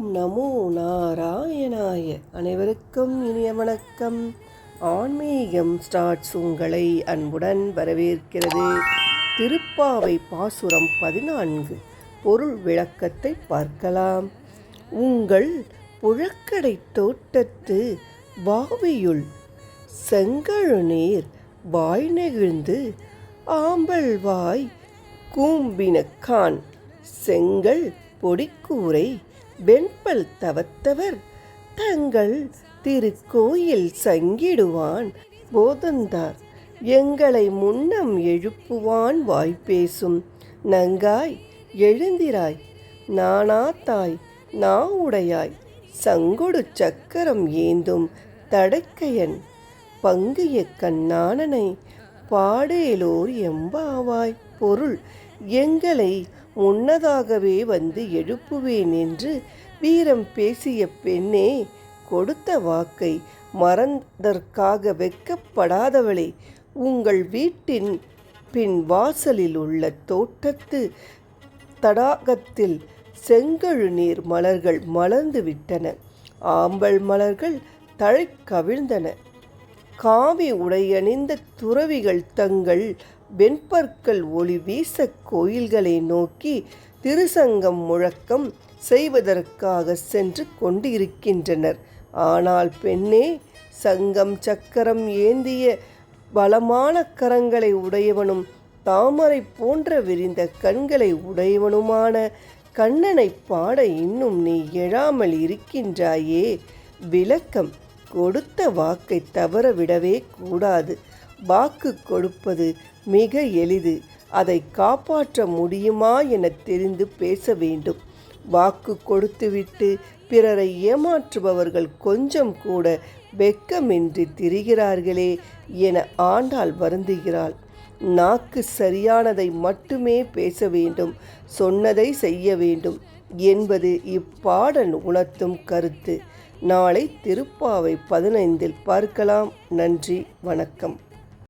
ஓம் நமோ நாராயணாய. அனைவருக்கும் இனிய வணக்கம். ஆன்மீகம் ஸ்டார்ட்ஸ் உங்களை அன்புடன் வரவேற்கிறது. திருப்பாவை பாசுரம் பதினான்கு. பொருள் விளக்கத்தை பார்க்கலாம். உங்கள் புழக்கடை தோட்டத்து வாவியுள் செங்கழுநீர் வாய் நெகிழ்ந்து ஆம்பல் வாய் கூம்பினக்கான் செங்கல் பொடிக்கூரை வெண்பல் தவத்தவர் தங்கள் திருக்கோயில் சங்கிடுவான். போதந்தார் எங்களை முன்னம் எழுப்புவான் வாய்ப்பேசும். நங்காய் எழுந்திராய். நானாத்தாய் நா உடையாய் சங்கொடு சக்கரம் ஏந்தும் தடக்கையன். பங்கைய கண்ணானனை பாடேலோர் எம்பாவாய். பொருள் எங்களை முன்னதாகவே வந்து எழுப்புவேன் என்று வீரம் பேசிய பெண்ணே கொடுத்த வாக்கை மறந்தற்காக வெக்கப்படாதவளே உங்கள் வீட்டின் பின் வாசலில் உள்ள தோட்டத்து தடாகத்தில் செங்கழு நீர் மலர்கள் மலர்ந்து விட்டன. ஆம்பல் மலர்கள் தழை கவிழ்ந்தன காவி உடையணிந்த துறவிகள் தங்கள் வெண்பற்கள் ஒளி வீச கோயில்களை நோக்கி திருசங்கம் முழக்கம் செய்வதற்காக சென்று கொண்டிருக்கின்றனர். ஆனால் பெண்ணே சங்கம் சக்கரம் ஏந்திய பலமான கரங்களை உடையவனும் தாமரை போன்ற விரிந்த கண்களை உடையவனுமான கண்ணனை பாட இன்னும் நீ எழாமல் இருக்கின்றாயே. விளக்கம் கொடுத்த வாக்கை தவற விடவே கூடாது. வாக்கு கொடுப்பது மிக எளிது. அதை காப்பாற்ற முடியுமா என தெரிந்து பேச வேண்டும். வாக்கு கொடுத்துவிட்டு பிறரை ஏமாற்றுபவர்கள் கொஞ்சம் கூட வெக்கமின்றி திரிகிறார்களே என ஆண்டாள் வருந்துகிறாள். நாக்கு சரியானதை மட்டுமே பேச வேண்டும் சொன்னதை செய்ய வேண்டும் என்பது இப்பாடல் உணர்த்தும் கருத்து. நாளை திருப்பாவை பதினைந்தில் பார்க்கலாம். நன்றி வணக்கம்.